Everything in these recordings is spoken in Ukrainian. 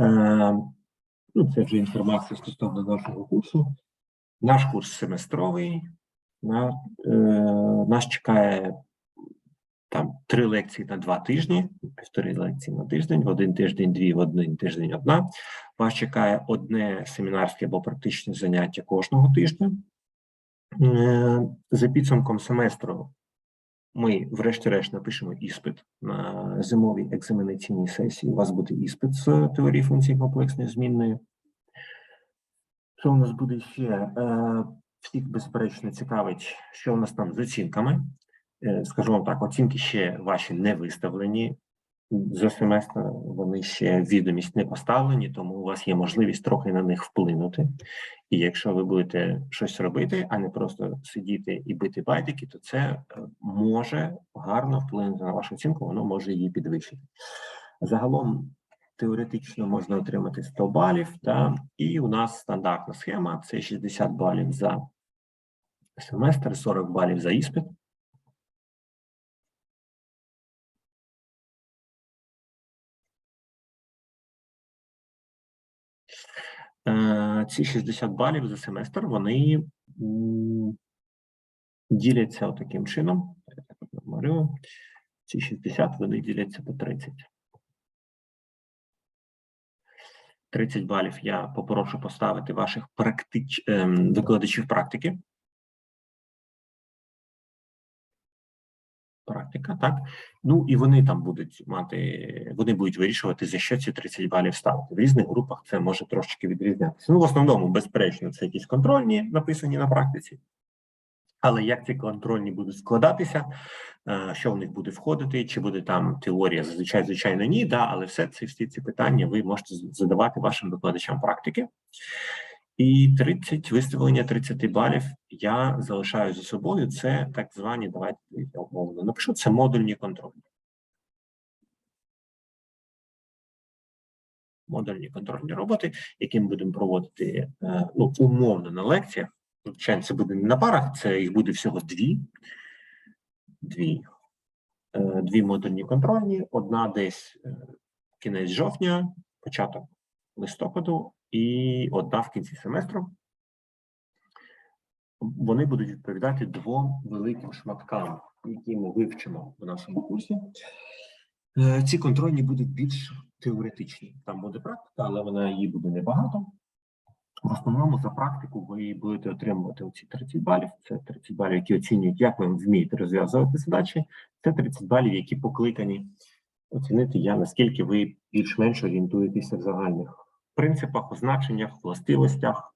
Е, Ну, це вже інформація стосовно нашого курсу. Наш курс семестровий. На, е, нас чекає там три лекції на два тижні, півтори лекції на тиждень, один тиждень дві, один тиждень одна. Вас чекає одне семінарське або практичне заняття кожного тижня. Е, За підсумком семестру ми, врешті-решт, напишемо іспит на зимовій екзаменаційній сесії. У вас буде іспит з теорії функції комплексної змінної. Що у нас буде ще? Е, Всіх, безперечно, цікавить, що у нас там з оцінками. Е, Скажу вам так, оцінки ще ваші не виставлені за семестр, вони ще відомість не поставлені, тому у вас є можливість трохи на них вплинути. І якщо ви будете щось робити, а не просто сидіти і бити байдики, то це е, може гарно вплинути на вашу оцінку, воно може її підвищити. Загалом теоретично можна отримати 100 балів, та, і у нас стандартна схема це 60 балів за семестр, 40 балів за іспит. Ці 60 балів за семестр вони діляться таким чином. Намалюю. Ці 60 вони діляться по 30. 30 балів я попрошу поставити ваших практич... ем, викладачів практики. Практика, так. Ну і вони там будуть мати, вони будуть вирішувати, за що ці 30 балів ставити. В різних групах це може трошечки відрізнятися. Ну, в основному, безперечно, це якісь контрольні, написані на практиці. Але як ці контрольні будуть складатися, е, що в них буде входити, чи буде там теорія, зазвичай, звичайно, ні, да, але все ці всі ці питання ви можете задавати вашим викладачам практики. І 30 виставлення 30 балів я залишаю за собою. Це так звані, давайте я умовно напишу, це модульні контрольні. Модульні контрольні роботи, які ми будемо проводити е, ну, умовно на лекціях. Звичайно, це буде не на парах, це їх буде всього дві. Дві, е, дві модульні контрольні, одна десь е, кінець жовтня, початок листопаду, і одна в кінці семестру. Вони будуть відповідати двом великим шматкам, які ми вивчимо в нашому курсі. Е, Ці контрольні будуть більш теоретичні. Там буде практика, але вона її буде небагато. В основному за практику ви будете отримувати оці 30 балів. Це 30 балів, які оцінюють, як ви вмієте розв'язувати задачі. Це 30 балів, які покликані оцінити я, наскільки ви більш-менш орієнтуєтеся в загальних принципах, означеннях, властивостях.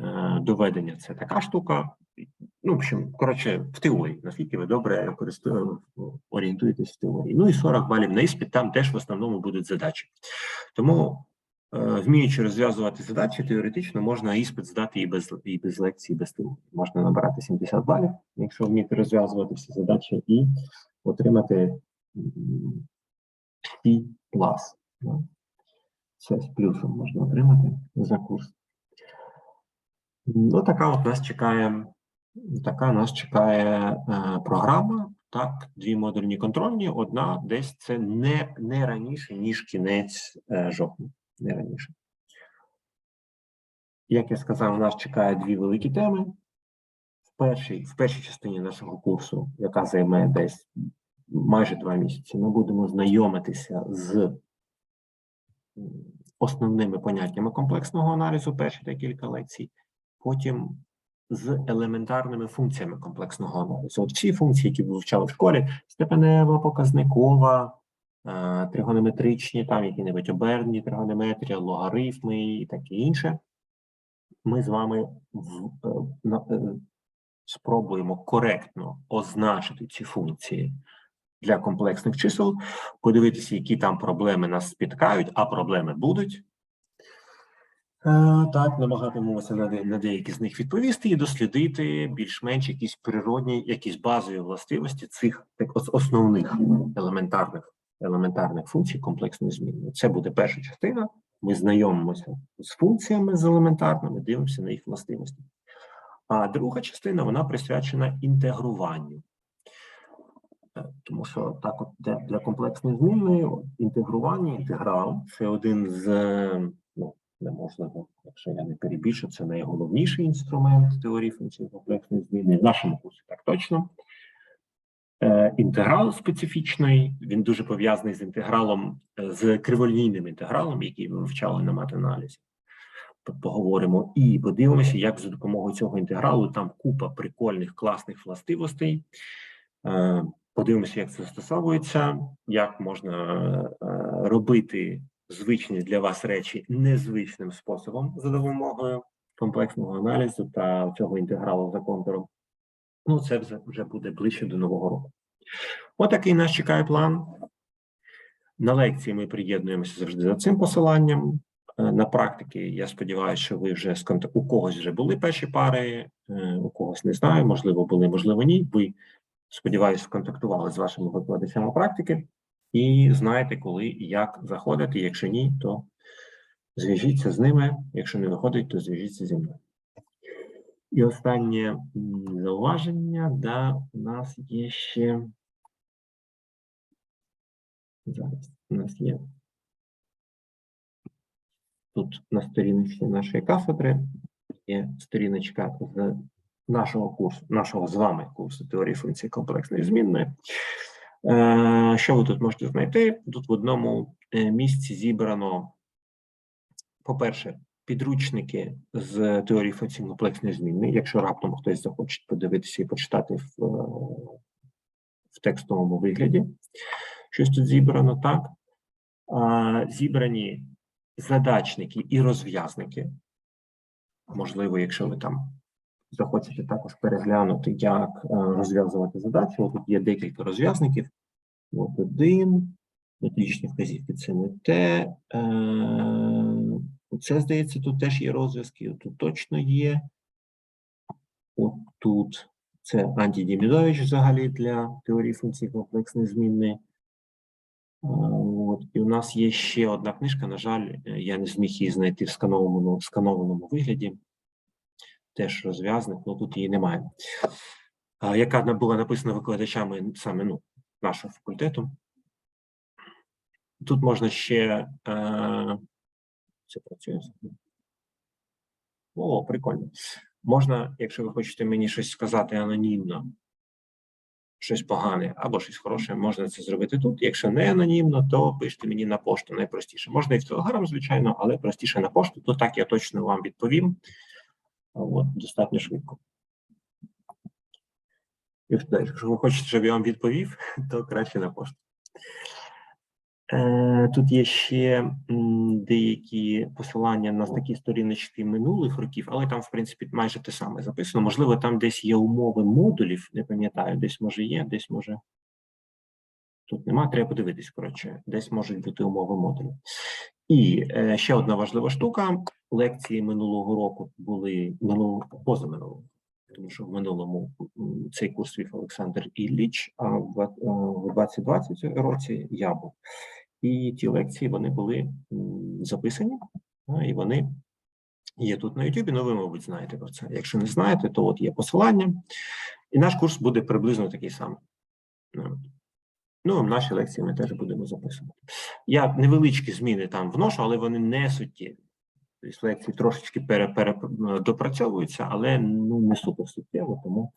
Е, Доведення це така штука. Ну, в общем, коротше, в теорії, наскільки ви добре орієнтуєтесь в теорії. Ну і 40 балів на іспит, там теж в основному будуть задачі. Тому, е, вміючи розв'язувати задачі, теоретично можна іспит здати і без, і без лекцій, без теорії. Можна набирати 70 балів, якщо вміти розв'язувати всі задачі, і отримати P клас. Це з плюсом можна отримати за курс. Ну, така от нас чекає, така нас чекає е, програма. Так, дві модульні контрольні, одна десь це не, не раніше, ніж кінець е, жовтня. Не раніше. Як я сказав, нас чекає дві великі теми. В першій, в першій частині нашого курсу, яка займе десь майже два місяці, ми будемо знайомитися з основними поняттями комплексного аналізу, перші декілька лекцій, потім з елементарними функціями комплексного аналізу. От всі функції, які ви вивчали в школі, степенева, показникова, е, тригонометричні, там які-небудь обернені тригонометрія, логарифми і таке інше. Ми з вами в, е, на- е, спробуємо коректно означити ці функції для комплексних чисел, подивитися, які там проблеми нас спіткають, а проблеми будуть. Е, Так, намагатимемося на, деякі з них відповісти і дослідити більш-менш якісь природні, якісь базові властивості цих так, основних елементарних, елементарних функцій комплексної зміни. Це буде перша частина. Ми знайомимося з функціями з елементарними, дивимося на їх властивості. А друга частина вона присвячена інтегруванню. Е, Тому що так, от для, для комплексної зміни інтегрування, інтеграл це один з е, ну, неможливо, якщо я не перебільшу, це найголовніший інструмент теорії функцій комплексної зміни. В нашому курсі так точно. Е, Інтеграл специфічний, він дуже пов'язаний з інтегралом, е, з криволінійним інтегралом, який ви вивчали на матаналізі. Поговоримо і подивимося, як за допомогою цього інтегралу там купа прикольних класних властивостей. Подивимося, як це застосовується, як можна е, робити звичні для вас речі незвичним способом за допомогою комплексного аналізу та цього інтегралу за контуром. Ну, це вже- буде ближче до нового року. Отакий нас чекає план. На лекції ми приєднуємося завжди за цим посиланням. Е, На практики, я сподіваюся, що ви вже у когось вже були перші пари, е, у когось не знаю, можливо, були, можливо, ні. Ви, сподіваюся, контактували з вашими викладачами практики і знаєте, коли і як заходити. Якщо ні, то зв'яжіться з ними. Якщо не виходить, то зв'яжіться зі мною. І останнє зауваження, да, у нас є ще. Зараз у нас є. Тут на сторінці нашої кафедри є сторіночка з нашого курсу, нашого з вами курсу теорії функції комплексної змінної. Е, Що ви тут можете знайти? Тут в одному е, місці зібрано, по-перше, підручники з теорії функцій комплексної змінної. Якщо раптом хтось захоче подивитися і почитати в, е, в текстовому вигляді, щось тут зібрано, так. Зібрані задачники і розв'язники. Можливо, якщо ви там захочете також переглянути, як е, розв'язувати задачі. Тут є декілька розв'язників. От один, методичні вказівки це не те. Е, це, здається, тут теж є розв'язки. Тут точно є. От тут це Анді Дімідович взагалі для теорії функцій комплексної змінної. Е, От, і у нас є ще одна книжка. На жаль, я не зміг її знайти в сканованому, сканованому вигляді. Теж розв'язник, але тут її немає. Яка була написана викладачами саме ну, нашого факультету. Тут можна ще. Е, це працює. О, прикольно. Можна, якщо ви хочете мені щось сказати анонімно, щось погане або щось хороше, можна це зробити тут. Якщо не анонімно, то пишіть мені на пошту найпростіше. Можна і в Телеграм, звичайно, але простіше на пошту, то так я точно вам відповім. От, достатньо швидко. Якщо ви хочете, щоб я вам відповів, то краще на пошту. Е, Тут є ще деякі посилання на такі сторіночки минулих років, але там, в принципі, майже те саме записано. Можливо, там десь є умови модулів, не пам'ятаю, десь може є, десь може. Тут нема, треба подивитись, коротше, десь можуть бути умови модулів. І е, ще одна важлива штука: лекції минулого року були минулого позаминулого, тому що в минулому цей курс вів Олександр Ілліч, а в е, в 2020 році я був. І ті лекції вони були записані, і вони є тут на YouTube, ну ви, мабуть, знаєте про це. Якщо не знаєте, то от є посилання, і наш курс буде приблизно такий самий. Ну. Наші лекції ми теж будемо записувати. Я невеличкі зміни там вношу, але вони не суттєві. Тобто лекції трошечки допрацьовуються, але ну, не супер суттєво, тому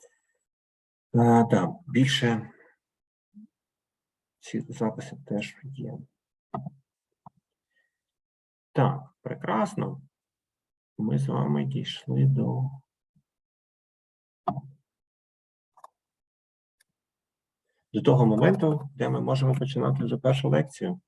а, да, більше ці записи теж є. Так, прекрасно. Ми з вами дійшли до. До того моменту, де ми можемо починати вже першу лекцію.